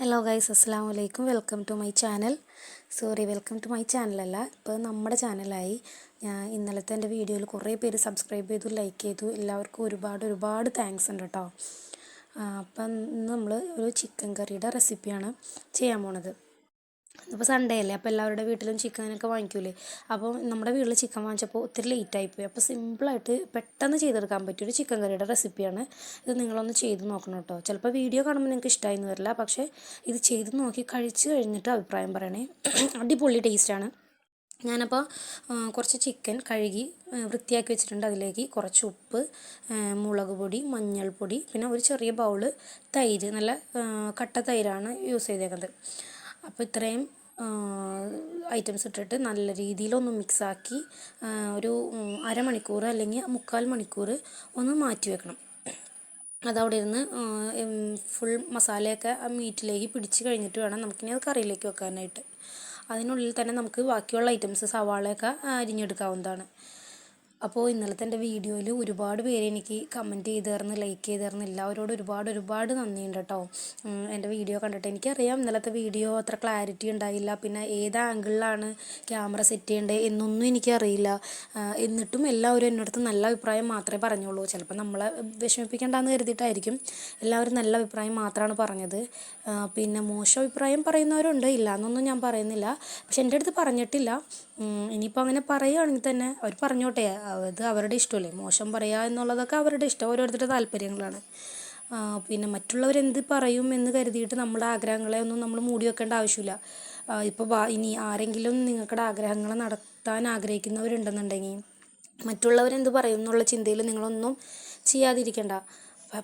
Hello guys അസ്സാം വലൈക്കും welcome to my channel sorry welcome to my ചാനലല്ല ഇപ്പോൾ നമ്മുടെ ചാനലായി ഞാൻ ഇന്നലത്തെ എന്റെ വീഡിയോയിൽ കുറേ പേര് സബ്സ്ക്രൈബ് ചെയ്തു ലൈക്ക് ചെയ്തു. എല്ലാവർക്കും ഒരുപാട് ഒരുപാട് താങ്ക്സ് ഉണ്ട് കേട്ടോ അപ്പം ഇന്ന് നമ്മൾ ഒരു ചിക്കൻ കറിയുടെ റെസിപ്പിയാണ് ചെയ്യാൻ പോണത്. ഇപ്പോൾ സൺഡേ അല്ലേ? അപ്പോൾ എല്ലാവരുടെ വീട്ടിലും ചിക്കനൊക്കെ വാങ്ങിക്കൂലേ? അപ്പോൾ നമ്മുടെ വീട്ടിൽ ചിക്കൻ വാങ്ങിച്ചപ്പോൾ ഒത്തിരി ലേറ്റായിപ്പോയി അപ്പോൾ സിമ്പിളായിട്ട് പെട്ടെന്ന് ചെയ്തെടുക്കാൻ പറ്റിയൊരു ചിക്കൻ കറിയുടെ റെസിപ്പിയാണ് ഇത് നിങ്ങളൊന്ന് ചെയ്ത് നോക്കണം കേട്ടോ. ചിലപ്പോൾ വീഡിയോ കാണുമ്പോൾ നിങ്ങൾക്ക് ഇഷ്ടമായി എന്ന് വരില്ല. പക്ഷേ ഇത് ചെയ്ത് നോക്കി കഴിച്ച് കഴിഞ്ഞിട്ട് അഭിപ്രായം പറയണേ. അടിപൊളി ടേസ്റ്റാണ് ഞാനപ്പോൾ കുറച്ച് ചിക്കൻ കഴുകി വൃത്തിയാക്കി വെച്ചിട്ടുണ്ട്. അതിലേക്ക് കുറച്ച് ഉപ്പ് മുളക് പൊടി മഞ്ഞൾപ്പൊടി പിന്നെ ഒരു ചെറിയ ബൗൾ തൈര് നല്ല കട്ട തൈരാണ് യൂസ് ചെയ്തേക്കുന്നത്. അപ്പോൾ ഇത്രയും ഐറ്റംസ് ഇട്ടിട്ട് നല്ല രീതിയിലൊന്ന് മിക്സാക്കി ഒരു അരമണിക്കൂർ അല്ലെങ്കിൽ മുക്കാൽ മണിക്കൂർ ഒന്ന് മാറ്റി വെക്കണം. അതവിടെ ഇരുന്ന് ഫുൾ മസാലയൊക്കെ ആ മീറ്റിലേക്ക് പിടിച്ച് കഴിഞ്ഞിട്ട് വേണം നമുക്കിനി അത് കറിയിലേക്ക് വെക്കാനായിട്ട്. അതിനുള്ളിൽ തന്നെ നമുക്ക് ബാക്കിയുള്ള ഐറ്റംസ് സവാളയൊക്കെ അരിഞ്ഞെടുക്കാവുന്നതാണ്. അപ്പോൾ ഇന്നലത്തെ എന്റെ വീഡിയോയിൽ ഒരുപാട് പേര് എനിക്ക് കമന്റ് ചെയ്ത് ലൈക്ക് ചെയ്ത് തരുന്നു എല്ലാവരോടും ഒരുപാട് ഒരുപാട് നന്ദിയുണ്ട് കേട്ടോ എന്റെ വീഡിയോ കണ്ടിട്ട്. എനിക്കറിയാം ഇന്നലത്തെ വീഡിയോ അത്ര ക്ലാരിറ്റി ഉണ്ടായില്ല. പിന്നെ ഏത് ആംഗിളിലാണ് ക്യാമറ സെറ്റ് ചെയ്യേണ്ടത് എന്നൊന്നും എനിക്കറിയില്ല. എന്നിട്ടും എല്ലാവരും എന്റെ നല്ല അഭിപ്രായം മാത്രമേ പറഞ്ഞുള്ളൂ. ചിലപ്പോൾ നമ്മളെ വിഷമിപ്പിക്കേണ്ടെന്ന് കരുതിയിട്ടായിരിക്കും എല്ലാവരും നല്ല അഭിപ്രായം മാത്രമാണ് പറഞ്ഞത്. പിന്നെ മോശം അഭിപ്രായം പറയുന്നവരുണ്ട്. ഇല്ല എന്നൊന്നും ഞാൻ പറയുന്നില്ല. പക്ഷെ എന്റെ അടുത്ത് പറഞ്ഞിട്ടില്ല. ഇനിയിപ്പോൾ അങ്ങനെ പറയുകയാണെങ്കിൽ തന്നെ അവർ പറഞ്ഞോട്ടെ. അത് അവരുടെ ഇഷ്ടമല്ലേ? മോശം പറയുക എന്നുള്ളതൊക്കെ അവരുടെ ഇഷ്ടം. ഓരോരുത്തരുടെ താല്പര്യങ്ങളാണ്. പിന്നെ പിന്നെ മറ്റുള്ളവരെന്ത് പറയും എന്ന് കരുതിയിട്ട് നമ്മുടെ ആഗ്രഹങ്ങളെ ഒന്നും നമ്മൾ മൂടി വെക്കേണ്ട ആവശ്യമില്ല. ഇപ്പോൾ ഇനി ആരെങ്കിലും നിങ്ങളുടെ ആഗ്രഹങ്ങൾ നടത്താൻ ആഗ്രഹിക്കുന്നവരുണ്ടെന്നുണ്ടെങ്കിൽ മറ്റുള്ളവരെന്ത് പറയും എന്നുള്ള ചിന്തയിൽ നിങ്ങളൊന്നും ചെയ്യാതിരിക്കേണ്ട.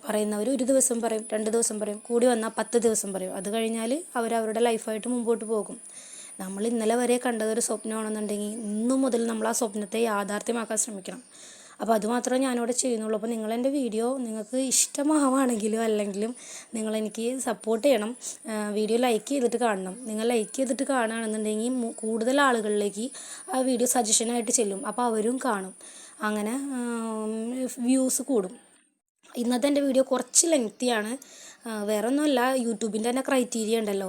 പറയുന്നവർ ഒരു ദിവസം പറയും രണ്ട് ദിവസം പറയും കൂടി വന്നാൽ പത്ത് ദിവസം പറയും. അത് കഴിഞ്ഞാൽ അവരവരുടെ ലൈഫായിട്ട് മുമ്പോട്ട് പോകും. നമ്മൾ ഇന്നലെ വരെ കണ്ടതൊരു സ്വപ്നമാണെന്നുണ്ടെങ്കിൽ ഇന്നു മുതൽ നമ്മൾ ആ സ്വപ്നത്തെ യാഥാർത്ഥ്യമാക്കാൻ ശ്രമിക്കണം. അപ്പോൾ അതുമാത്രമേ ഞാനിവിടെ ചെയ്യുന്നുള്ളൂ. അപ്പോൾ നിങ്ങളെന്റെ വീഡിയോ നിങ്ങൾക്ക് ഇഷ്ടമാവുകയാണെങ്കിലും അല്ലെങ്കിലും നിങ്ങളെനിക്ക് സപ്പോർട്ട് ചെയ്യണം. വീഡിയോ ലൈക്ക് ചെയ്തിട്ട് കാണണം. നിങ്ങൾ ലൈക്ക് ചെയ്തിട്ട് കാണുകയാണെന്നുണ്ടെങ്കിൽ കൂടുതൽ ആളുകളിലേക്ക് ആ വീഡിയോ സജഷനായിട്ട് ചെല്ലും. അപ്പോൾ അവരും കാണും. അങ്ങനെ വ്യൂസ് കൂടും. ഇന്നത്തെ എന്റെ വീഡിയോ കുറച്ച് ലെങ്തിയാണ് വേറെ ഒന്നുമല്ല യൂട്യൂബിന്റെ തന്നെ ക്രൈറ്റീരിയ ഉണ്ടല്ലോ.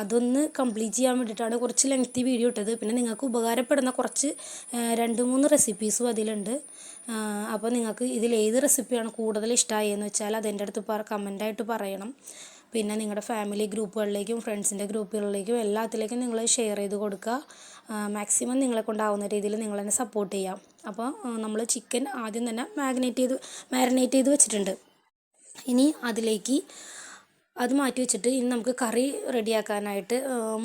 അതൊന്ന് കംപ്ലീറ്റ് ചെയ്യാൻ വേണ്ടിയിട്ടാണ് കുറച്ച് ലെങ്തി വീഡിയോ ഇട്ടത്. പിന്നെ നിങ്ങൾക്ക് ഉപകാരപ്പെടുന്ന കുറച്ച് രണ്ട് മൂന്ന് റെസിപ്പീസും അതിലുണ്ട്. അപ്പോൾ നിങ്ങൾക്ക് ഇതിൽ ഏത് റെസിപ്പിയാണ് കൂടുതൽ ഇഷ്ടമായെന്ന് വെച്ചാൽ അതെന്റെ അടുത്ത് പറ കമന്റായിട്ട് പറയണം. പിന്നെ നിങ്ങളുടെ ഫാമിലി ഗ്രൂപ്പുകളിലേക്കും ഫ്രണ്ട്സിന്റെ ഗ്രൂപ്പുകളിലേക്കും എല്ലാത്തിലേക്കും നിങ്ങൾ ഷെയർ ചെയ്ത് കൊടുക്കുക മാക്സിമം നിങ്ങളെ കൊണ്ടാവുന്ന രീതിയിൽ നിങ്ങൾ തന്നെ സപ്പോർട്ട് ചെയ്യാം. അപ്പോൾ നമ്മൾ ചിക്കൻ ആദ്യം തന്നെ മാഗ്നേറ്റ് ചെയ്ത് മാരിനേറ്റ് ചെയ്ത് വെച്ചിട്ടുണ്ട്. ഇനി അതിലേക്ക് അത് മാറ്റി വെച്ചിട്ട് ഇനി നമുക്ക് കറി റെഡിയാക്കാനായിട്ട്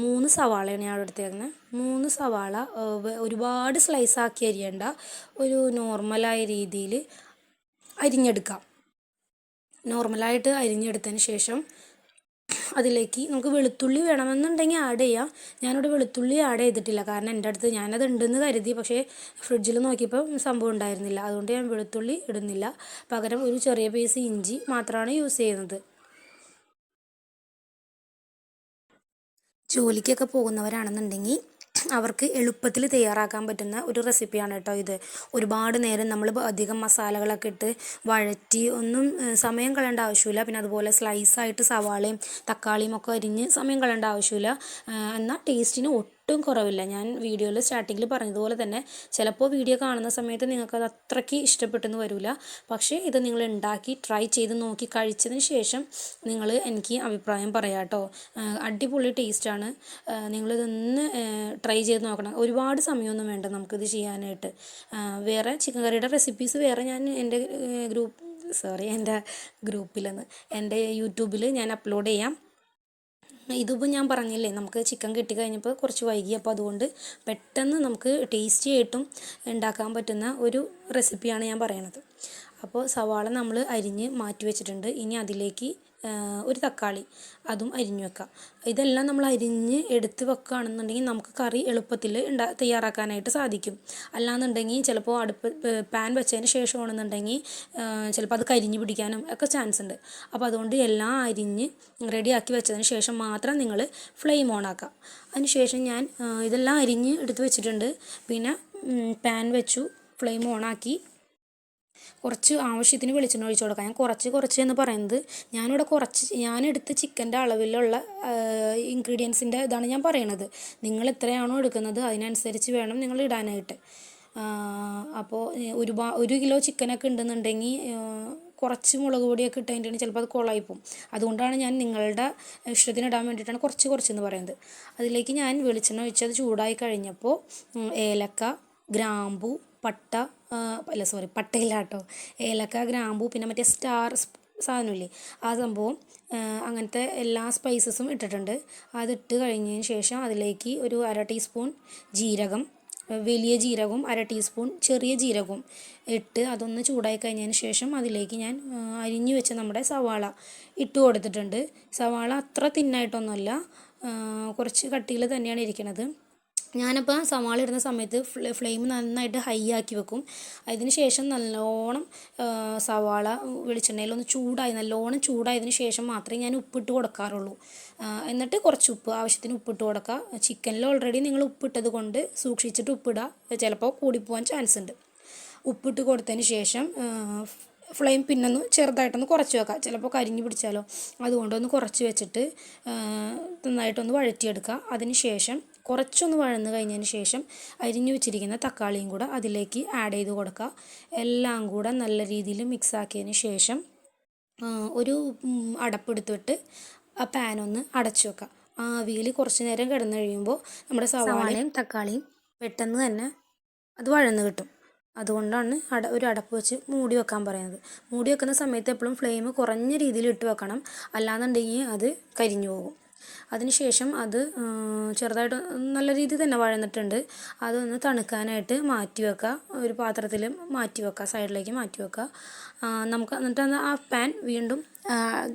മൂന്ന് സവാളയാണ് ഞാൻ എടുത്തേക്കുന്നത് മൂന്ന് സവാള ഒരുപാട് സ്ലൈസ് ആക്കി അരിയണ്ട. ഒരു നോർമലായ രീതിയിൽ അരിഞ്ഞെടുക്കാം. നോർമലായിട്ട് അരിഞ്ഞെടുത്തതിന് ശേഷം അതിലേക്ക് നമുക്ക് വെളുത്തുള്ളി വേണമെന്നുണ്ടെങ്കിൽ ആഡ് ചെയ്യാം. ഞാനിവിടെ വെളുത്തുള്ളി ആഡ് ചെയ്തിട്ടില്ല. കാരണം എന്റെ അടുത്ത് ഞാനത് ഉണ്ടെന്ന് കരുതി. പക്ഷേ ഫ്രിഡ്ജിൽ നോക്കിയപ്പോൾ സംഭവം ഉണ്ടായിരുന്നില്ല. അതുകൊണ്ട് ഞാൻ വെളുത്തുള്ളി ഇടുന്നില്ല. പകരം ഒരു ചെറിയ പീസ് ഇഞ്ചി മാത്രമാണ് യൂസ് ചെയ്യുന്നത്. ജോലിക്കൊക്കെ പോകുന്നവരാണെന്നുണ്ടെങ്കിൽ അവർക്ക് എളുപ്പത്തിൽ തയ്യാറാക്കാൻ പറ്റുന്ന ഒരു റെസിപ്പിയാണ് കേട്ടോ ഇത്. ഒരുപാട് നേരം നമ്മൾ അധികം മസാലകളൊക്കെ ഇട്ട് വഴറ്റി ഒന്നും സമയം കളയേണ്ട ആവശ്യമില്ല. പിന്നെ അതുപോലെ സ്ലൈസായിട്ട് സവാളയും തക്കാളിയും ഒക്കെ അരിഞ്ഞ് സമയം കളയേണ്ട ആവശ്യമില്ല. എന്നാൽ ടേസ്റ്റിന് ഒട്ടും കുറവില്ല. ഞാൻ വീഡിയോയിൽ സ്റ്റാർട്ടിങ്ങിൽ പറഞ്ഞതുപോലെ തന്നെ ചിലപ്പോൾ വീഡിയോ കാണുന്ന സമയത്ത് നിങ്ങൾക്കത് അത്രയ്ക്ക് ഇഷ്ടപ്പെട്ടെന്ന് വരില്ല. പക്ഷേ ഇത് നിങ്ങൾ ഉണ്ടാക്കി ട്രൈ ചെയ്ത് നോക്കി കഴിച്ചതിന് ശേഷം നിങ്ങൾ എനിക്ക് അഭിപ്രായം പറയാം കേട്ടോ. അടിപൊളി ടേസ്റ്റാണ്. നിങ്ങളിതൊന്ന് ട്രൈ ചെയ്ത് നോക്കണം. ഒരുപാട് സമയമൊന്നും വേണ്ട നമുക്കിത് ചെയ്യാനായിട്ട്. വേറെ ചിക്കൻ കറിയുടെ റെസിപ്പീസ് വേറെ ഞാൻ എന്റെ ഗ്രൂപ്പ് സോറി എന്റെ ഗ്രൂപ്പിലെന്ന് എന്റെ യൂട്യൂബിൽ ഞാൻ അപ്ലോഡ് ചെയ്യാം. ഇതിപ്പോൾ ഞാൻ പറഞ്ഞില്ലേ നമുക്ക് ചിക്കൻ കിട്ടി കഴിഞ്ഞപ്പോൾ കുറച്ച് വൈകി അപ്പോൾ അതുകൊണ്ട് പെട്ടെന്ന് നമുക്ക് ടേസ്റ്റി ആയിട്ടും ഉണ്ടാക്കാൻ പറ്റുന്ന ഒരു റെസിപ്പിയാണ് ഞാൻ പറയണത്. അപ്പോൾ സവാള നമ്മൾ അരിഞ്ഞ് മാറ്റി വെച്ചിട്ടുണ്ട്. ഇനി അതിലേക്ക് ഒരു തക്കാളി അതും അരിഞ്ഞു വെക്കാം. ഇതെല്ലാം നമ്മൾ അരിഞ്ഞ് എടുത്ത് വെക്കുകയാണെന്നുണ്ടെങ്കിൽ നമുക്ക് കറി എളുപ്പത്തിൽ ഉണ്ടാ തയ്യാറാക്കാനായിട്ട് സാധിക്കും. അല്ലാന്നുണ്ടെങ്കിൽ ചിലപ്പോൾ അടുപ്പ് പാൻ വെച്ചതിന് ശേഷമാണെന്നുണ്ടെങ്കിൽ ചിലപ്പോൾ അത് കരിഞ്ഞ് പിടിക്കാനും ഒക്കെ ചാൻസ് ഉണ്ട്. അപ്പോൾ അതുകൊണ്ട് എല്ലാം അരിഞ്ഞ് റെഡിയാക്കി വെച്ചതിന് ശേഷം മാത്രം നിങ്ങൾ ഫ്ലെയിം ഓൺ ആക്കുക അതിന് ശേഷം ഞാൻ ഇതെല്ലാം അരിഞ്ഞ് എടുത്ത് വെച്ചിട്ടുണ്ട്. പിന്നെ പാൻ വെച്ചു ഫ്ലെയിം ഓണാക്കി കുറച്ച് ആവശ്യത്തിന് വെളിച്ചെണ്ണ ഒഴിച്ച് കൊടുക്കാം. ഞാൻ കുറച്ച് കുറച്ച് എന്ന് പറയുന്നത് ഞാനിവിടെ കുറച്ച് ഞാനെടുത്ത ചിക്കന്റെ അളവിലുള്ള ഇൻഗ്രീഡിയൻസിന്റെ ഇതാണ് ഞാൻ പറയണത്. നിങ്ങൾ എത്രയാണോ എടുക്കുന്നത് അതിനനുസരിച്ച് വേണം നിങ്ങൾ ഇടാനായിട്ട്. അപ്പോൾ ഒരുപാ ഒരു കിലോ ചിക്കനൊക്കെ ഉണ്ടെന്നുണ്ടെങ്കിൽ കുറച്ച് മുളക് പൊടിയൊക്കെ ഇട്ട് കഴിഞ്ഞിട്ടുണ്ടെങ്കിൽ ചിലപ്പോൾ അത് കുളമായി പോകും. അതുകൊണ്ടാണ് ഞാൻ നിങ്ങളുടെ ഇഷ്ടത്തിന് ഇടാൻ വേണ്ടിയിട്ടാണ് കുറച്ച് കുറച്ചെന്ന് പറയുന്നത്. അതിലേക്ക് ഞാൻ വെളിച്ചെണ്ണ ഒഴിച്ച് അത് ചൂടായി കഴിഞ്ഞപ്പോൾ ഏലക്ക ഗ്രാമ്പു പട്ട അല്ല സോറി പട്ടയില്ല കേട്ടോ ഏലക്ക ഗ്രാമ്പു പിന്നെ മറ്റേ സ്റ്റാർ സാധനമില്ലേ? ആ സംഭവം അങ്ങനത്തെ എല്ലാ സ്പൈസസും ഇട്ടിട്ടുണ്ട്. അതിട്ട് കഴിഞ്ഞതിന് ശേഷം അതിലേക്ക് ഒരു അര ടീസ്പൂൺ ജീരകം വലിയ ജീരകവും അര ടീസ്പൂൺ ചെറിയ ജീരകവും ഇട്ട് അതൊന്ന് ചൂടായി കഴിഞ്ഞതിന് ശേഷം അതിലേക്ക് ഞാൻ അരിഞ്ഞു വെച്ച നമ്മുടെ സവാള ഇട്ട് കൊടുത്തിട്ടുണ്ട്. സവാള അത്ര തിന്നായിട്ടൊന്നുമല്ല കുറച്ച് കട്ടിയിൽ തന്നെയാണ് ഇരിക്കുന്നത് ഞാനപ്പോൾ സവാള ഇടുന്ന സമയത്ത് ഫ്ലെയിം നന്നായിട്ട് ഹൈ ആക്കി വെക്കും. അതിന് ശേഷം നല്ലോണം സവാള വെളിച്ചെണ്ണയിലൊന്ന് ചൂടായി നല്ലോണം ചൂടായതിന് ശേഷം മാത്രമേ ഞാൻ ഉപ്പിട്ട് കൊടുക്കാറുള്ളൂ. എന്നിട്ട് കുറച്ച് ഉപ്പ് ആവശ്യത്തിന് ഉപ്പിട്ട് കൊടുക്കുക. ചിക്കനിൽ ഓൾറെഡി നിങ്ങൾ ഉപ്പിട്ടത് കൊണ്ട് സൂക്ഷിച്ചിട്ട് ഉപ്പിടുക. ചിലപ്പോൾ കൂടിപ്പോവാൻ ചാൻസ് ഉണ്ട്. ഉപ്പിട്ട് കൊടുത്തതിന് ശേഷം ഫ്ലെയിം പിന്നൊന്ന് ചെറുതായിട്ടൊന്ന് കുറച്ച് വെക്കാം ചിലപ്പോൾ കരിഞ്ഞു പിടിച്ചാലോ. അതുകൊണ്ടൊന്ന് കുറച്ച് വെച്ചിട്ട് നന്നായിട്ടൊന്ന് വഴറ്റിയെടുക്കുക. അതിന് ശേഷം കുറച്ചൊന്ന് വഴന്ന് കഴിഞ്ഞതിന് ശേഷം അരിഞ്ഞു വെച്ചിരിക്കുന്ന തക്കാളിയും കൂടെ അതിലേക്ക് ആഡ് ചെയ്ത് കൊടുക്കുക. എല്ലാം കൂടെ നല്ല രീതിയിൽ മിക്സാക്കിയതിന് ശേഷം ഒരു അടപ്പെടുത്തിട്ട് ആ പാൻ ഒന്ന് അടച്ചു വെക്കുക. ആവിയിൽ കുറച്ച് നേരം കിടന്നു കഴിയുമ്പോൾ നമ്മുടെ സവാളയും തക്കാളിയും പെട്ടെന്ന് തന്നെ അത് വഴന്ന് കിട്ടും. അതുകൊണ്ടാണ് അട ഒരു അടപ്പ് വെച്ച് മൂടി വെക്കാൻ പറയുന്നത്. മൂടി വെക്കുന്ന സമയത്ത് എപ്പോഴും ഫ്ലെയിം കുറഞ്ഞ രീതിയിൽ ഇട്ട് വെക്കണം. അല്ലാന്നുണ്ടെങ്കിൽ അത് കരിഞ്ഞു പോകും. അതിനുശേഷം അത് ചെറുതായിട്ട് നല്ല രീതിയിൽ തന്നെ വഴന്നിട്ടുണ്ട്. അതൊന്ന് തണുക്കാനായിട്ട് മാറ്റി വെക്കുക. ഒരു പാത്രത്തിൽ മാറ്റി വെക്കുക. സൈഡിലേക്ക് മാറ്റി വെക്കുക. നമുക്ക് എന്നിട്ട് ആ പാൻ വീണ്ടും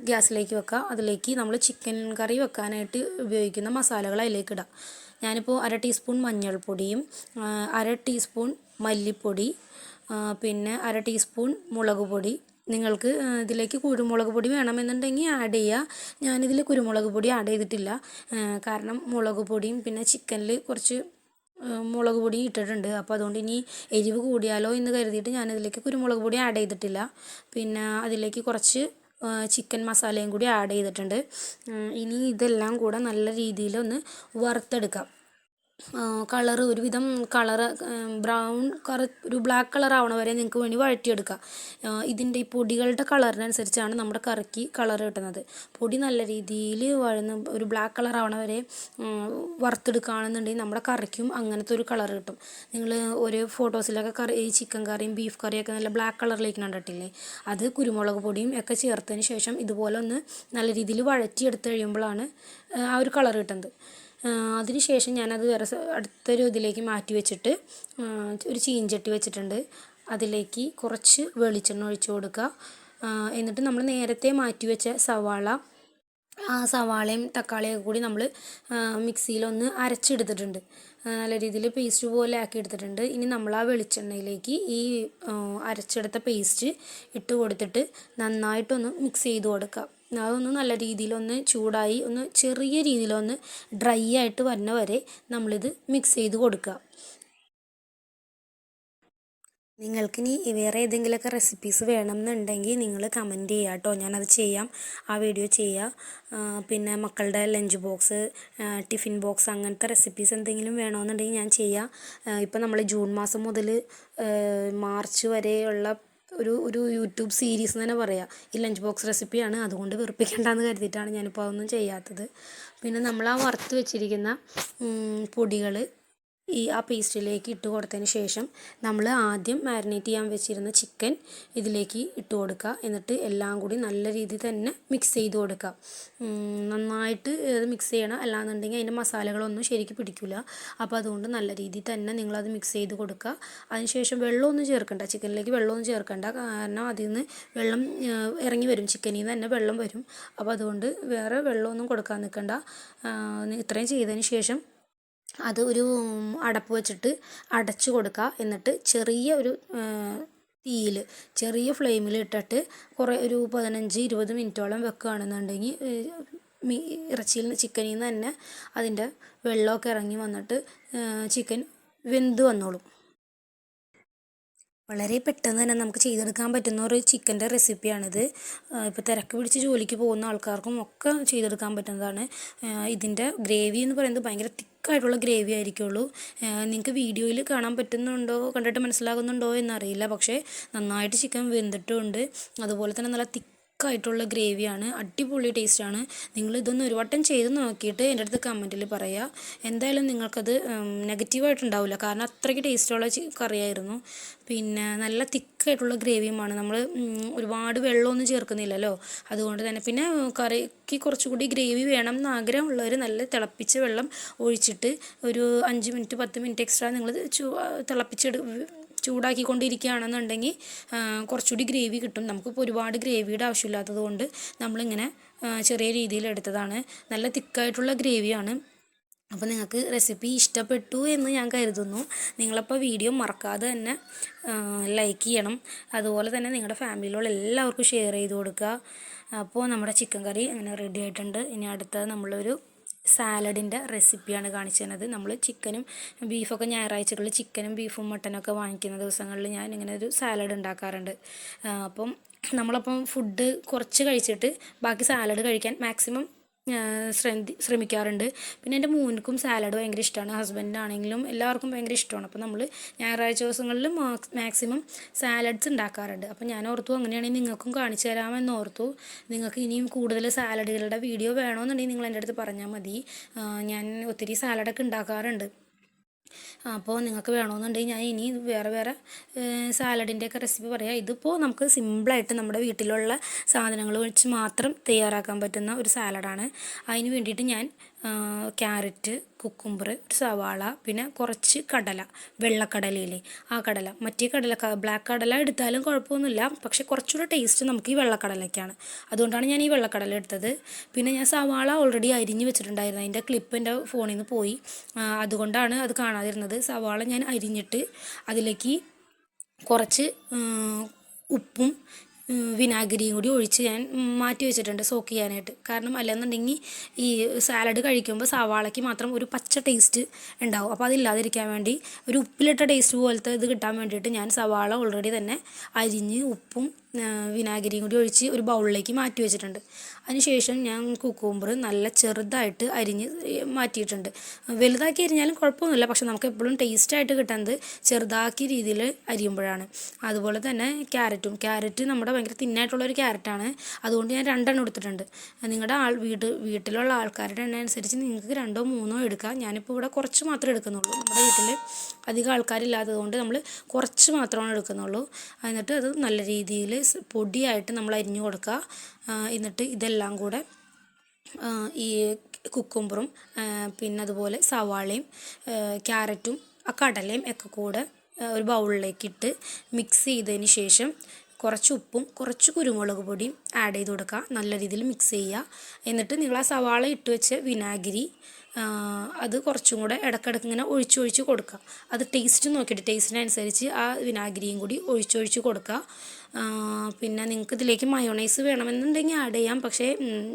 ഗ്യാസിലേക്ക് വെക്കുക. അതിലേക്ക് നമ്മൾ ചിക്കൻ കറി വെക്കാനായിട്ട് ഉപയോഗിക്കുന്ന മസാലകൾ അതിലേക്ക് ഇടാം ഞാനിപ്പോൾ അര ടീസ്പൂൺ മഞ്ഞൾപ്പൊടിയും അര ടീസ്പൂൺ മല്ലിപ്പൊടി പിന്നെ അര ടീസ്പൂൺ മുളക് പൊടി നിങ്ങൾക്ക് ഇതിലേക്ക് കുരുമുളക് പൊടി വേണമെന്നുണ്ടെങ്കിൽ ആഡ് ചെയ്യുക ഞാനിതിൽ കുരുമുളക് പൊടി ആഡ് ചെയ്തിട്ടില്ല. കാരണം മുളക് പൊടിയും പിന്നെ ചിക്കനിൽ കുറച്ച് മുളക് പൊടി ഇട്ടിട്ടുണ്ട്. അപ്പോൾ അതുകൊണ്ട് ഇനി എരിവ് കൂടിയാലോ എന്ന് കരുതിയിട്ട് ഞാനിതിലേക്ക് കുരുമുളക് പൊടി ആഡ് ചെയ്തിട്ടില്ല. പിന്നെ അതിലേക്ക് കുറച്ച് ചിക്കൻ മസാലയും കൂടി ആഡ് ചെയ്തിട്ടുണ്ട്. ഇനി ഇതെല്ലാം കൂടെ നല്ല രീതിയിൽ ഒന്ന് വറുത്തെടുക്കാം. കളർ ഒരുവിധം കളറ് ബ്രൗൺ കറ ഒരു ബ്ലാക്ക് കളർ ആവണ വരെ നിങ്ങൾക്ക് വേണ്ടി വഴറ്റിയെടുക്കാം. ഇതിന്റെ ഈ പൊടികളുടെ കളറിനനുസരിച്ചാണ് നമ്മുടെ കറിക്ക് കളർ കിട്ടുന്നത്. പൊടി നല്ല രീതിയിൽ വഴന്ന് ഒരു ബ്ലാക്ക് കളർ ആവണ വരെ വറുത്തെടുക്കുകയാണെന്നുണ്ടെങ്കിൽ നമ്മുടെ കറിക്കും അങ്ങനത്തെ ഒരു കളർ കിട്ടും. നിങ്ങൾ ഒരു ഫോട്ടോസിലൊക്കെ കറി ഈ ചിക്കൻ കറിയും ബീഫ് കറിയൊക്കെ നല്ല ബ്ലാക്ക് കളറിലേക്ക് കണ്ടിട്ടില്ലേ? അത് കുരുമുളക് പൊടിയും ഒക്കെ ചേർത്തതിന് ശേഷം ഇതുപോലെ ഒന്ന് നല്ല രീതിയിൽ വഴറ്റിയെടുത്ത് കഴിയുമ്പോഴാണ് ആ ഒരു കളർ കിട്ടുന്നത്. അതിനുശേഷം ഞാനത് വേറെ അടുത്തൊരു ഇതിലേക്ക് മാറ്റി വെച്ചിട്ട് ഒരു ചീഞ്ചട്ടി വെച്ചിട്ടുണ്ട്. അതിലേക്ക് കുറച്ച് വെളിച്ചെണ്ണ ഒഴിച്ചു കൊടുക്കുക. എന്നിട്ട് നമ്മൾ നേരത്തെ മാറ്റി വെച്ച സവാള ആ സവാളയും തക്കാളിയും കൂടി നമ്മൾ മിക്സിയിലൊന്ന് അരച്ചെടുത്തിട്ടുണ്ട്. നല്ല രീതിയിൽ പേസ്റ്റ് പോലെ ആക്കി എടുത്തിട്ടുണ്ട് ഇനി നമ്മൾ ആ വെളിച്ചെണ്ണയിലേക്ക് ഈ അരച്ചെടുത്ത പേസ്റ്റ് ഇട്ട് കൊടുത്തിട്ട് നന്നായിട്ടൊന്ന് മിക്സ് ചെയ്ത് കൊടുക്കുക. അതൊന്ന് നല്ല രീതിയിലൊന്ന് ചൂടായി ഒന്ന് ചെറിയ രീതിയിലൊന്ന് ഡ്രൈ ആയിട്ട് വരുന്ന വരെ നമ്മളിത് മിക്സ് ചെയ്ത് കൊടുക്കുക നിങ്ങൾക്കിനി വേറെ ഏതെങ്കിലുമൊക്കെ റെസിപ്പീസ് വേണമെന്നുണ്ടെങ്കിൽ നിങ്ങൾ കമന്റ് ചെയ്യുക കേട്ടോ ഞാനത് ചെയ്യാം. ആ വീഡിയോ ചെയ്യുക പിന്നെ മക്കളുടെ ലഞ്ച് ബോക്സ് ടിഫിൻ ബോക്സ് അങ്ങനത്തെ റെസിപ്പീസ് എന്തെങ്കിലും വേണമെന്നുണ്ടെങ്കിൽ ഞാൻ ചെയ്യാം. ഇപ്പം നമ്മൾ ജൂൺ മാസം മുതൽ മാർച്ച് വരെയുള്ള ഒരു ഒരു യൂട്യൂബ് സീരീസ് എന്ന് തന്നെ പറയാം. ഈ ലഞ്ച് ബോക്സ് റെസിപ്പിയാണ് അതുകൊണ്ട് വെറുപ്പിക്കേണ്ടെന്ന് കരുതിയിട്ടാണ് ഞാനിപ്പോൾ അതൊന്നും ചെയ്യാത്തത്. പിന്നെ നമ്മൾ ആ വറുത്ത് വെച്ചിരിക്കുന്ന പൊടികൾ ഈ ആ പേസ്റ്റിലേക്ക് ഇട്ട് കൊടുത്തതിന് ശേഷം നമ്മൾ ആദ്യം മാരിനേറ്റ് ചെയ്യാൻ വെച്ചിരുന്ന ചിക്കൻ ഇതിലേക്ക് ഇട്ട് കൊടുക്കുക. എന്നിട്ട് എല്ലാം കൂടി നല്ല രീതിയിൽ തന്നെ മിക്സ് ചെയ്ത് കൊടുക്കുക. നന്നായിട്ട് അത് മിക്സ് ചെയ്യണം. അല്ലാന്നുണ്ടെങ്കിൽ അതിന്റെ മസാലകളൊന്നും ശരിക്ക് പിടിക്കില്ല അപ്പോൾ അതുകൊണ്ട് നല്ല രീതിയിൽ തന്നെ നിങ്ങളത് മിക്സ് ചെയ്ത് കൊടുക്കുക. അതിനുശേഷം വെള്ളമൊന്നും ചേർക്കണ്ട. ചിക്കനിലേക്ക് വെള്ളമൊന്നും ചേർക്കണ്ട. കാരണം അതിൽ നിന്ന് വെള്ളം ഇറങ്ങി വരും. ചിക്കനിൽ നിന്ന് തന്നെ വെള്ളം വരും. അപ്പോൾ അതുകൊണ്ട് വേറെ വെള്ളമൊന്നും കൊടുക്കാൻ നിൽക്കണ്ട. ഇത്രയും ചെയ്തതിന് ശേഷം അത് ഒരു അടപ്പ് വെച്ചിട്ട് അടച്ചു കൊടുക്കുക എന്നിട്ട് ചെറിയ ഒരു തീയിൽ ചെറിയ ഫ്ലെയിമിൽ ഇട്ടിട്ട് കുറേ ഒരു പതിനഞ്ച് ഇരുപത് മിനിറ്റോളം വെക്കുകയാണെന്നുണ്ടെങ്കിൽ ഇറച്ചിയിൽ നിന്ന് ചിക്കനിൽ നിന്ന് തന്നെ അതിന്റെ വെള്ളമൊക്കെ ഇറങ്ങി വന്നിട്ട് ചിക്കൻ വെന്ത് വന്നോളും. വളരെ പെട്ടെന്ന് തന്നെ നമുക്ക് ചെയ്തെടുക്കാൻ പറ്റുന്ന ഒരു ചിക്കന്റെ റെസിപ്പിയാണിത്. ഇപ്പോൾ തിരക്ക് പിടിച്ച് ജോലിക്ക് പോകുന്ന ആൾക്കാർക്കും ഒക്കെ ചെയ്തെടുക്കാൻ പറ്റുന്നതാണ്. ഇതിന്റെ ഗ്രേവി എന്ന് പറയുന്നത് ഭയങ്കര തിക്കായിട്ടുള്ള ഗ്രേവി ആയിരിക്കുള്ളൂ. നിങ്ങൾക്ക് വീഡിയോയിൽ കാണാൻ പറ്റുന്നുണ്ടോ? കണ്ടിട്ട് മനസ്സിലാകുന്നുണ്ടോ എന്നറിയില്ല. പക്ഷേ നന്നായിട്ട് ചിക്കൻ വെന്തിട്ടുമുണ്ട് അതുപോലെ തന്നെ നല്ല തിക്ക് തിക്കായിട്ടുള്ള ഗ്രേവിയാണ്. അടിപൊളി ടേസ്റ്റാണ്. നിങ്ങൾ ഇതൊന്ന് ഒരു വട്ടം ചെയ്ത് നോക്കിയിട്ട് എന്റെ അടുത്ത് കമന്റിൽ പറയുക എന്തായാലും നിങ്ങൾക്കത് നെഗറ്റീവായിട്ടുണ്ടാവില്ല. കാരണം അത്രയ്ക്ക് ടേസ്റ്റുള്ള കറിയായിരുന്നു. പിന്നെ നല്ല തിക്കായിട്ടുള്ള ഗ്രേവിയുമാണ്. നമ്മൾ ഒരുപാട് വെള്ളമൊന്നും ചേർക്കുന്നില്ലല്ലോ. അതുകൊണ്ട് തന്നെ പിന്നെ കറിക്ക് കുറച്ചുകൂടി ഗ്രേവി വേണം എന്ന് ആഗ്രഹമുള്ളവർ നല്ല തിളപ്പിച്ച വെള്ളം ഒഴിച്ചിട്ട് ഒരു അഞ്ച് മിനിറ്റ് പത്ത് മിനിറ്റ് എക്സ്ട്രാ നിങ്ങൾ തിളപ്പിച്ചെടു ചൂടാക്കിക്കൊണ്ടിരിക്കുകയാണെന്നുണ്ടെങ്കിൽ കുറച്ചുകൂടി ഗ്രേവി കിട്ടും. നമുക്കിപ്പോൾ ഒരുപാട് ഗ്രേവിയുടെ ആവശ്യമില്ലാത്തത് കൊണ്ട് നമ്മളിങ്ങനെ ചെറിയ രീതിയിൽ എടുത്തതാണ്. നല്ല തിക്കായിട്ടുള്ള ഗ്രേവിയാണ്. അപ്പോൾ നിങ്ങൾക്ക് റെസിപ്പി ഇഷ്ടപ്പെട്ടു എന്ന് ഞാൻ കരുതുന്നു. നിങ്ങളപ്പോൾ വീഡിയോ മറക്കാതെ തന്നെ ലൈക്ക് ചെയ്യണം. അതുപോലെ തന്നെ നിങ്ങളുടെ ഫാമിലിയിലുള്ള എല്ലാവർക്കും ഷെയർ ചെയ്ത് കൊടുക്കുക. അപ്പോൾ നമ്മുടെ ചിക്കൻ കറി അങ്ങനെ റെഡി ആയിട്ടുണ്ട്. ഇനി അടുത്തത് നമ്മളൊരു സാലഡിന്റെ റെസിപ്പിയാണ് കാണിച്ചു തന്നത് നമ്മൾ ചിക്കനും ബീഫൊക്കെ ഞായറാഴ്ചകളിൽ ചിക്കനും ബീഫും മട്ടനൊക്കെ വാങ്ങിക്കുന്ന ദിവസങ്ങളിൽ ഞാൻ ഇങ്ങനെ ഒരു സാലഡ് ഉണ്ടാക്കാറുണ്ട്. അപ്പം നമ്മളപ്പം ഫുഡ് കുറച്ച് കഴിച്ചിട്ട് ബാക്കി സാലഡ് കഴിക്കാൻ മാക്സിമം ശ്രമിക്കാറുണ്ട്. പിന്നെ എന്റെ മോനിക്കും സാലഡ് ഭയങ്കര ഇഷ്ടമാണ് ഹസ്ബൻഡിനാണെങ്കിലും എല്ലാവർക്കും ഭയങ്കര ഇഷ്ടമാണ് അപ്പോൾ നമ്മൾ ഞായറാഴ്ച ദിവസങ്ങളിൽ മാക്സിമം സാലഡ്സ് ഉണ്ടാക്കാറുണ്ട്. അപ്പോൾ ഞാൻ ഓർത്തു അങ്ങനെയാണെങ്കിൽ നിങ്ങൾക്കും കാണിച്ചു തരാമെന്ന് ഓർത്തു. നിങ്ങൾക്ക് ഇനിയും കൂടുതൽ സാലഡുകളുടെ വീഡിയോ വേണമെന്നുണ്ടെങ്കിൽ നിങ്ങൾ എന്റെ അടുത്ത് പറഞ്ഞാൽ മതി. ഞാൻ ഒത്തിരി സാലഡൊക്കെ ഉണ്ടാക്കാറുണ്ട്. അപ്പോൾ നിങ്ങൾക്ക് വേണമെന്നുണ്ടെങ്കിൽ ഞാൻ ഇനി വേറെ വേറെ സാലഡിന്റെയൊക്കെ റെസിപ്പി പറയാം. ഇതിപ്പോൾ നമുക്ക് സിമ്പിളായിട്ട് നമ്മുടെ വീട്ടിലുള്ള സാധനങ്ങൾ വെച്ച് മാത്രം തയ്യാറാക്കാൻ പറ്റുന്ന ഒരു സാലഡാണ്. അതിന് വേണ്ടിയിട്ട് ഞാൻ ക്യാരറ്റ് കുക്കുംബർ ഒരു സവാള പിന്നെ കുറച്ച് കടല വെള്ളക്കടലയില്ലേ ആ കടല. മറ്റേ കടല ബ്ലാക്ക് കടല എടുത്താലും കുഴപ്പമൊന്നുമില്ല. പക്ഷെ കുറച്ചുകൂടെ ടേസ്റ്റ് നമുക്ക് ഈ വെള്ളക്കടലയ്ക്കാണ് അതുകൊണ്ടാണ് ഞാൻ ഈ വെള്ളക്കടല എടുത്തത്. പിന്നെ ഞാൻ സവാള ഓൾറെഡി അരിഞ്ഞ് വെച്ചിട്ടുണ്ടായിരുന്നു. അതിന്റെ ക്ലിപ്പ് എന്റെ ഫോണിൽ നിന്ന് പോയി. അതുകൊണ്ടാണ് അത് കാണാതിരുന്നത്. സവാള ഞാൻ അരിഞ്ഞിട്ട് അതിലേക്ക് കുറച്ച് ഉപ്പും വിനാഗിരിയും കൂടി ഒഴിച്ച് ഞാൻ മാറ്റി വെച്ചിട്ടുണ്ട് സോക്ക് ചെയ്യാനായിട്ട്. കാരണം അല്ലെന്നുണ്ടെങ്കിൽ ഈ സാലഡ് കഴിക്കുമ്പോൾ സവാളയ്ക്ക് മാത്രം ഒരു പച്ച ടേസ്റ്റ് ഉണ്ടാവും. അപ്പോൾ അതില്ലാതിരിക്കാൻ വേണ്ടി ഒരു ഉപ്പിലിട്ട ടേസ്റ്റ് പോലത്തെ ഇത് കിട്ടാൻ വേണ്ടിയിട്ട് ഞാൻ സവാള ഓൾറെഡി തന്നെ അരിഞ്ഞ് ഉപ്പും വിനാഗിരിയും കൂടി ഒഴിച്ച് ഒരു ബൗളിലേക്ക് മാറ്റി വെച്ചിട്ടുണ്ട്. അതിനുശേഷം ഞാൻ കുക്കുമ്പർ നല്ല ചെറുതായിട്ട് അരിഞ്ഞ് മാറ്റിയിട്ടുണ്ട്. വലുതാക്കി അരിഞ്ഞാലും കുഴപ്പമൊന്നുമില്ല. പക്ഷെ നമുക്ക് എപ്പോഴും ടേസ്റ്റായിട്ട് കിട്ടുന്നത് ചെറുതാക്കിയ രീതിയിൽ അരിയുമ്പോഴാണ്. അതുപോലെ തന്നെ ക്യാരറ്റും. ക്യാരറ്റ് നമ്മുടെ ഭയങ്കര തിന്നായിട്ടുള്ള ഒരു ക്യാരറ്റാണ്. അതുകൊണ്ട് ഞാൻ രണ്ടെണ്ണം എടുത്തിട്ടുണ്ട്. നിങ്ങളുടെ ആൾ വീട് വീട്ടിലുള്ള ആൾക്കാരുടെ എണ്ണ അനുസരിച്ച് നിങ്ങൾക്ക് രണ്ടോ മൂന്നോ എടുക്കാം. ഞാനിപ്പോൾ ഇവിടെ കുറച്ച് മാത്രമേ എടുക്കുന്നുള്ളൂ. നമ്മുടെ വീട്ടിൽ അധികം ആൾക്കാരില്ലാത്തത് കൊണ്ട് നമ്മൾ കുറച്ച് മാത്രമാണ് എടുക്കുന്നുള്ളൂ. എന്നിട്ട് അത് നല്ല രീതിയിൽ പൊടിയായിട്ട് നമ്മൾ അരിഞ്ഞു കൊടുക്കുക. എന്നിട്ട് ഇതെല്ലാം കൂടെ ഈ കുക്കുംബറും പിന്നെ അതുപോലെ സവാളയും ക്യാരറ്റും കടലയും ഒക്കെ കൂടെ ഒരു ബൗളിലേക്ക് ഇട്ട് മിക്സ് ചെയ്തതിന് ശേഷം കുറച്ച് ഉപ്പും കുറച്ച് കുരുമുളക് പൊടിയും ആഡ് ചെയ്ത് കൊടുക്കുക. നല്ല രീതിയിൽ മിക്സ് ചെയ്യുക. എന്നിട്ട് നിങ്ങൾ ആ സവാള ഇട്ട് വെച്ച് വിനാഗിരി അത് കുറച്ചും കൂടെ ഇടയ്ക്കിടയ്ക്ക് ഇങ്ങനെ ഒഴിച്ചൊഴിച്ച് കൊടുക്കുക അത് ടേസ്റ്റ് നോക്കിയിട്ട് ടേസ്റ്റിനനുസരിച്ച് ആ വിനാഗിരിയും കൂടി ഒഴിച്ചൊഴിച്ച് കൊടുക്കുക പിന്നെ നിങ്ങൾക്ക് ഇതിലേക്ക് മയോണൈസ് വേണമെന്നുണ്ടെങ്കിൽ ആഡ് ചെയ്യാം. പക്ഷേ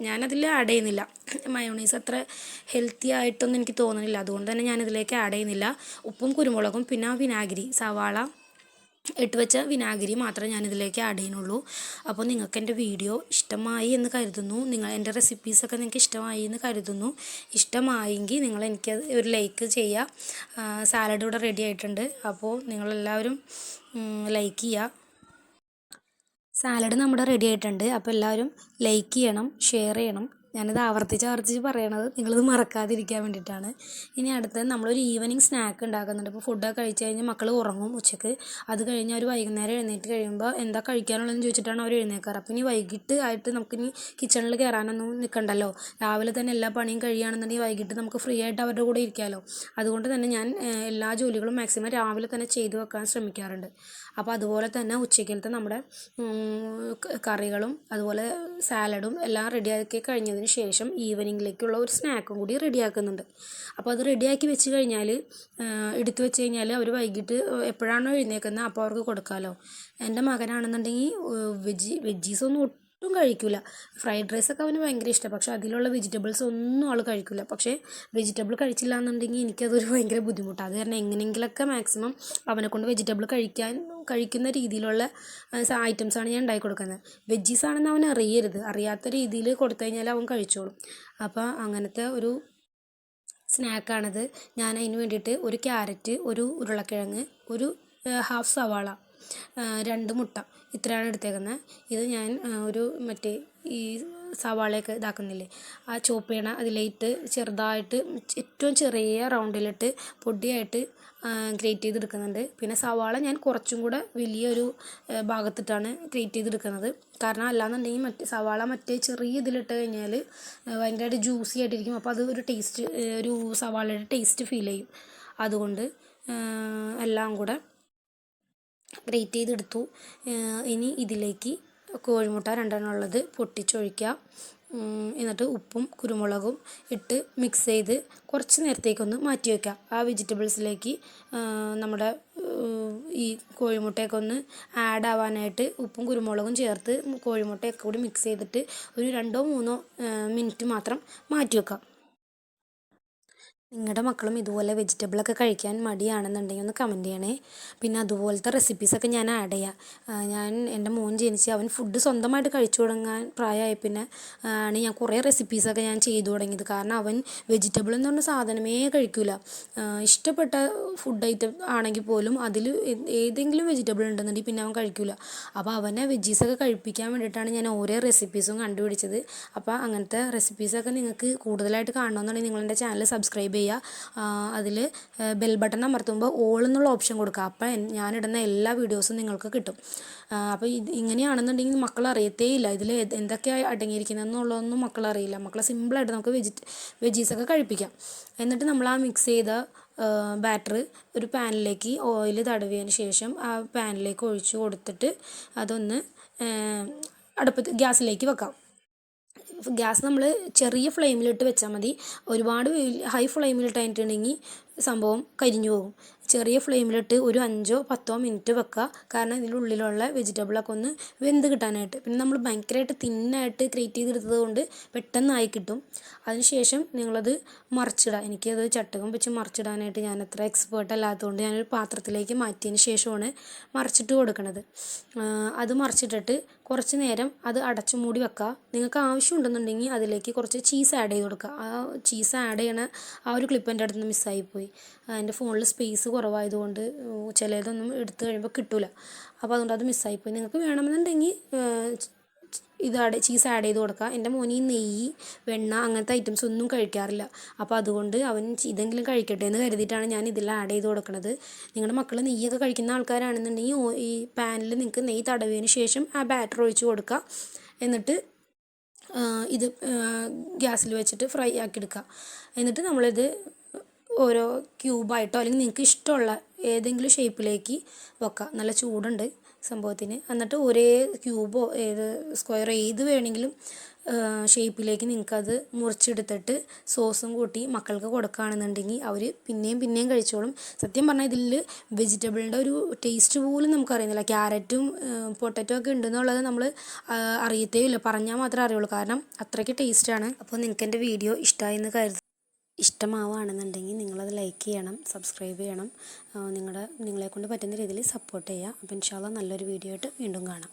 ഞാനതിൽ ആഡ് ചെയ്യുന്നില്ല. മയോണൈസ് അത്ര ഹെൽത്തി ആയിട്ടൊന്നും എനിക്ക് തോന്നുന്നില്ല. അതുകൊണ്ട് തന്നെ ഞാനിതിലേക്ക് ആഡ് ചെയ്യുന്നില്ല. ഉപ്പും കുരുമുളകും പിന്നെ വിനാഗിരി സവാള ഇട്ട് വെച്ച വിനാഗിരി മാത്രമേ ഞാനിതിലേക്ക് ആഡ് ചെയ്യുന്നുള്ളൂ. അപ്പോൾ നിങ്ങൾക്ക് എന്റെ വീഡിയോ ഇഷ്ടമായി എന്ന് കരുതുന്നു. നിങ്ങൾ എന്റെ റെസിപ്പീസൊക്കെ നിങ്ങൾക്ക് ഇഷ്ടമായി എന്ന് കരുതുന്നു. ഇഷ്ടമായെങ്കിൽ നിങ്ങൾ എനിക്ക് ഒരു ലൈക്ക് ചെയ്യുക സാലഡ് ഇവിടെ റെഡി ആയിട്ടുണ്ട്. അപ്പോൾ നിങ്ങളെല്ലാവരും ലൈക്ക് ചെയ്യുക സാലഡ് നമ്മുടെ റെഡി ആയിട്ടുണ്ട്. അപ്പോൾ എല്ലാവരും ലൈക്ക് ചെയ്യണം ഷെയർ ചെയ്യണം. ഞാനിത് ആവർത്തിച്ച് ആവർത്തിച്ച് പറയണത് നിങ്ങളിത് മറക്കാതിരിക്കാൻ വേണ്ടിയിട്ടാണ്. ഇനി അടുത്തത് നമ്മളൊരു ഈവനിങ് സ്നാക്ക് ഉണ്ടാക്കുന്നുണ്ട്. ഇപ്പോൾ ഫുഡൊക്കെ കഴിച്ച് കഴിഞ്ഞാൽ മക്കൾ ഉറങ്ങും ഉച്ചയ്ക്ക്. അത് കഴിഞ്ഞ് അവർ വൈകുന്നേരം എഴുന്നേറ്റ് കഴിയുമ്പോൾ എന്താ കഴിക്കാനുള്ളതെന്ന് ചോദിച്ചിട്ടാണ് അവർ എഴുന്നേക്കാറ്. അപ്പോൾ ഇനി വൈകിട്ട് ആയിട്ട് നമുക്കിനി കിച്ചണിൽ കയറാനൊന്നും നിൽക്കണ്ടല്ലോ രാവിലെ തന്നെ എല്ലാ പണിയും കഴിയുകയാണെന്നുണ്ടെങ്കിൽ വൈകിട്ട് നമുക്ക് ഫ്രീ ആയിട്ട് അവരുടെ കൂടെ ഇരിക്കാമല്ലോ അതുകൊണ്ട് തന്നെ ഞാൻ എല്ലാ ജോലികളും മാക്സിമം രാവിലെ തന്നെ ചെയ്തു വെക്കാൻ ശ്രമിക്കാറുണ്ട്. അപ്പോൾ അതുപോലെ തന്നെ ഉച്ചയ്ക്കലത്തെ നമ്മുടെ കറികളും അതുപോലെ സാലഡും എല്ലാം റെഡിയാക്കി കഴിഞ്ഞതിന് ശേഷം ഈവനിങ്ങിലേക്കുള്ള ഒരു സ്നാക്കും കൂടി റെഡിയാക്കുന്നുണ്ട്. അപ്പോൾ അത് റെഡിയാക്കി വെച്ച് കഴിഞ്ഞാൽ എടുത്തു വെച്ച് കഴിഞ്ഞാൽ അവർ വൈകിട്ട് എപ്പോഴാണോ എഴുന്നേക്കുന്നത് അപ്പോൾ അവർക്ക് കൊടുക്കാമല്ലോ എന്റെ മകനാണെന്നുണ്ടെങ്കിൽ വെജി വെജീസൊന്നും ഒട്ടും കഴിക്കില്ല ഫ്രൈഡ് ഒക്കെ അവന് ഭയങ്കര ഇഷ്ടമാണ് പക്ഷേ അതിലുള്ള വെജിറ്റബിൾസ് ഒന്നും ആൾ കഴിക്കില്ല പക്ഷേ വെജിറ്റബിൾ കഴിച്ചില്ല എന്നുണ്ടെങ്കിൽ എനിക്കതൊരു ഭയങ്കര ബുദ്ധിമുട്ടാണ് അത് കാരണം എങ്ങനെയെങ്കിലൊക്കെ മാക്സിമം അവനെ കൊണ്ട് വെജിറ്റബിൾ കഴിക്കാൻ കഴിക്കുന്ന രീതിയിലുള്ള ഐറ്റംസാണ് ഞാൻ ഉണ്ടാക്കി കൊടുക്കുന്നത്. വെജീസ് ആണെന്ന് അവൻ അറിയരുത്. അറിയാത്ത രീതിയിൽ കൊടുത്തു കഴിഞ്ഞാൽ അവൻ കഴിച്ചോളും. അപ്പോൾ അങ്ങനത്തെ ഒരു സ്നാക്കാണത്. ഞാൻ അതിന് വേണ്ടിയിട്ട് ഒരു ക്യാരറ്റ് ഒരു ഉരുളക്കിഴങ്ങ് ഒരു ഹാഫ് സവാള രണ്ട് മുട്ട. ഇത്രയാണ് എടുത്തേക്കുന്നത്. ഇത് ഞാൻ ഒരു മറ്റേ ഈ സവാളയൊക്കെ ഇതാക്കുന്നില്ലേ? ആ ചോപ്പ് ചെയ്യണ അതിലേറ്റ് ചെറുതായിട്ട് ഏറ്റവും ചെറിയ റൗണ്ടിലിട്ട് പൊടിയായിട്ട് ഗ്രേറ്റ് ചെയ്തെടുക്കുന്നുണ്ട്. പിന്നെ സവാള ഞാൻ കുറച്ചും കൂടെ വലിയൊരു ഭാഗത്തിട്ടാണ് ഗ്രേറ്റ് ചെയ്തെടുക്കുന്നത്. കാരണം അല്ലാന്നുണ്ടെങ്കിൽ മറ്റേ സവാള മറ്റേ ചെറിയ ഇതിലിട്ട് കഴിഞ്ഞാൽ ഭയങ്കരമായിട്ട് ജ്യൂസി ആയിട്ടിരിക്കും. അപ്പോൾ അത് ഒരു ടേസ്റ്റ് ഒരു സവാളയുടെ ടേസ്റ്റ് ഫീൽ ചെയ്യും. അതുകൊണ്ട് എല്ലാം കൂടെ ഗ്രേറ്റ് ചെയ്തെടുത്തു. ഇനി ഇതിലേക്ക് കോഴിമുട്ട രണ്ടെണ്ണം ഉള്ളത് പൊട്ടിച്ചൊഴിക്കുക എന്നിട്ട് ഉപ്പും കുരുമുളകും ഇട്ട് മിക്സ് ചെയ്ത് കുറച്ച് നേരത്തേക്കൊന്ന് മാറ്റി വയ്ക്കുക ആ വെജിറ്റബിൾസിലേക്ക് നമ്മുടെ ഈ കോഴിമുട്ടയൊക്കെ ഒന്ന് ആഡ് ആവാനായിട്ട് ഉപ്പും കുരുമുളകും ചേർത്ത് കോഴിമുട്ടയൊക്കെ കൂടി മിക്സ് ചെയ്തിട്ട് ഒരു രണ്ടോ മൂന്നോ മിനിറ്റ് മാത്രം മാറ്റി വെക്കാം നിങ്ങളുടെ മക്കളും ഇതുപോലെ വെജിറ്റബിളൊക്കെ കഴിക്കാൻ മടിയാണെന്നുണ്ടെങ്കിൽ ഒന്ന് കമന്റ് ചെയ്യണേ. പിന്നെ അതുപോലത്തെ റെസിപ്പീസൊക്കെ ഞാൻ ആഡ് ചെയ്യാം. ഞാൻ എന്റെ മോൻ ജനിച്ച് അവൻ ഫുഡ് സ്വന്തമായിട്ട് കഴിച്ചു തുടങ്ങാൻ പ്രായമായി പിന്നെ ആണ് ഞാൻ കുറേ റെസിപ്പീസൊക്കെ ഞാൻ ചെയ്തു തുടങ്ങിയത്. കാരണം അവൻ വെജിറ്റബിൾ എന്ന് പറഞ്ഞ സാധനമേ കഴിക്കില്ല ഇഷ്ടപ്പെട്ട ഫുഡ് ഐറ്റം ആണെങ്കിൽ പോലും അതിൽ ഏതെങ്കിലും വെജിറ്റബിൾ ഉണ്ടെന്നുണ്ടെങ്കിൽ പിന്നെ അവൻ കഴിക്കില്ല അപ്പോൾ അവനെ വെജീസൊക്കെ കഴിപ്പിക്കാൻ വേണ്ടിയിട്ടാണ് ഞാൻ ഓരോ റെസിപ്പീസും കണ്ടുപിടിച്ചത്. അപ്പോൾ അങ്ങനത്തെ റെസിപ്പീസൊക്കെ നിങ്ങൾക്ക് കൂടുതലായിട്ട് കാണണമെന്നുണ്ടെങ്കിൽ നിങ്ങളെന്റെ ചാനൽ സബ്സ്ക്രൈബ് ചെയ്യുക. അതിൽ ബെൽ ബട്ടൺ അമർത്തുമ്പോൾ ഓൾ എന്നുള്ള ഓപ്ഷൻ കൊടുക്കുക. അപ്പോൾ ഞാനിടുന്ന എല്ലാ വീഡിയോസും നിങ്ങൾക്ക് കിട്ടും. അപ്പോൾ ഇത് ഇങ്ങനെയാണെന്നുണ്ടെങ്കിൽ മക്കൾ അറിയത്തേ ഇല്ല ഇതിൽ എന്തൊക്കെയാണ് അടങ്ങിയിരിക്കുന്നതെന്നുള്ളതൊന്നും മക്കൾ അറിയില്ല. മക്കളെ സിമ്പിളായിട്ട് നമുക്ക് വെജി വെജീസൊക്കെ കഴിപ്പിക്കാം. എന്നിട്ട് നമ്മൾ ആ മിക്സ് ചെയ്ത ബാറ്റർ ഒരു പാനിലേക്ക് ഓയിൽ തടവിയതിന് ശേഷം ആ പാനിലേക്ക് ഒഴിച്ച് കൊടുത്തിട്ട് അതൊന്ന് അടുപ്പത്ത് ഗ്യാസിലേക്ക് വെക്കാം. ഗ്യാസ് നമ്മൾ ചെറിയ ഫ്ലെയിമിലിട്ട് വെച്ചാൽ മതി. ഒരുപാട് ഹൈ ഫ്ലെയിമിലിട്ട് കഴിഞ്ഞിട്ടുണ്ടെങ്കിൽ സംഭവം കരിഞ്ഞു പോകും. ചെറിയ ഫ്ലെയിമിലിട്ട് ഒരു അഞ്ചോ പത്തോ മിനിറ്റ് വെക്കുക കാരണം ഇതിന്റെ ഉള്ളിലുള്ള വെജിറ്റബിളൊക്കെ ഒന്ന് വെന്ത് കിട്ടാനായിട്ട്. പിന്നെ നമ്മൾ ഭയങ്കരമായിട്ട് തിന്നായിട്ട് ക്രീറ്റ് ചെയ്തെടുത്തത് കൊണ്ട് പെട്ടെന്നായി കിട്ടും. അതിനുശേഷം നിങ്ങളത് മറിച്ചിടുക എനിക്കത് ചട്ടകം വെച്ച് മറിച്ചിടാനായിട്ട് ഞാൻ അത്ര എക്സ്പേർട്ട് അല്ലാത്തതുകൊണ്ട് ഞാനൊരു പാത്രത്തിലേക്ക് മാറ്റിയതിന് ശേഷമാണ് മറിച്ചിട്ട് കൊടുക്കുന്നത് അത് മറിച്ചിട്ടിട്ട് കുറച്ച് നേരം അത് അടച്ചു മൂടി വെക്കുക നിങ്ങൾക്ക് ആവശ്യമുണ്ടെന്നുണ്ടെങ്കിൽ അതിലേക്ക് കുറച്ച് ചീസ് ആഡ് ചെയ്ത് കൊടുക്കുക ആ ചീസ് ആഡ് ചെയ്യണ ആ ഒരു ക്ലിപ്പ് എന്റെ അടുത്ത് നിന്ന് മിസ്സായിപ്പോയി എന്റെ ഫോണിൽ സ്പേസ് കുറവായതുകൊണ്ട് ചിലതൊന്നും എടുത്തു കഴിയുമ്പോൾ കിട്ടില്ല അപ്പോൾ അതുകൊണ്ട് അത് മിസ്സായിപ്പോയി നിങ്ങൾക്ക് വേണമെന്നുണ്ടെങ്കിൽ ഇത് ആഡ് ചീസ് ആഡ് ചെയ്ത് കൊടുക്കുക. എന്റെ മോനി നെയ്യ് വെണ്ണ അങ്ങനത്തെ ഐറ്റംസ് ഒന്നും കഴിക്കാറില്ല. അപ്പോൾ അതുകൊണ്ട് അവൻ ഇതെങ്കിലും കഴിക്കട്ടെ എന്ന് കരുതിയിട്ടാണ് ഞാൻ ഇതിൽ ആഡ് ചെയ്ത് കൊടുക്കുന്നത് നിങ്ങളുടെ മക്കൾ നെയ്യൊക്കെ കഴിക്കുന്ന ആൾക്കാരാണെന്നുണ്ടെങ്കിൽ ഈ പാനിൽ നിങ്ങൾക്ക് നെയ്യ് തടവിയതിന് ശേഷം ആ ബാറ്റർ ഒഴിച്ച് കൊടുക്കുക. എന്നിട്ട് ഇത് ഗ്യാസിൽ വെച്ചിട്ട് ഫ്രൈ ആക്കി എടുക്കുക. എന്നിട്ട് നമ്മളിത് ഓരോ ക്യൂബായിട്ടോ അല്ലെങ്കിൽ നിങ്ങൾക്ക് ഇഷ്ടമുള്ള ഏതെങ്കിലും ഷേപ്പിലേക്ക് വെക്കുക നല്ല ചൂടുണ്ട് സംഭവത്തിന്. എന്നിട്ട് ഒരേ ക്യൂബോ ഏത് സ്ക്വയറോ ഏത് വേണമെങ്കിലും ഷേപ്പിലേക്ക് നിങ്ങൾക്കത് മുറിച്ചെടുത്തിട്ട് സോസും കൂട്ടി മക്കൾക്ക് കൊടുക്കുകയാണെന്നുണ്ടെങ്കിൽ അവർ പിന്നെയും പിന്നെയും കഴിച്ചോളും. സത്യം പറഞ്ഞാൽ ഇതിൽ വെജിറ്റബിളിന്റെ ഒരു ടേസ്റ്റ് പോലും നമുക്കറിയുന്നില്ല. ക്യാരറ്റും പൊട്ടറ്റോ ഒക്കെ ഉണ്ടെന്നുള്ളത് നമ്മൾ അറിയത്തേ ഇല്ല പറഞ്ഞാൽ മാത്രമേ അറിയുള്ളൂ. കാരണം അത്രയ്ക്ക് ടേസ്റ്റാണ്. അപ്പോൾ നിങ്ങൾക്ക് എന്റെ വീഡിയോ ഇഷ്ടമായി എന്ന് കരുതി ഇഷ്ടമാവുകയാണെന്നുണ്ടെങ്കിൽ നിങ്ങളത് ലൈക്ക് ചെയ്യണം സബ്സ്ക്രൈബ് ചെയ്യണം. നിങ്ങളുടെ നിങ്ങളെ കൊണ്ട് പറ്റുന്ന രീതിയിൽ സപ്പോർട്ട് ചെയ്യുക. അപ്പോൾ ഇൻഷാല്ല നല്ലൊരു വീഡിയോ ആയിട്ട് വീണ്ടും കാണാം.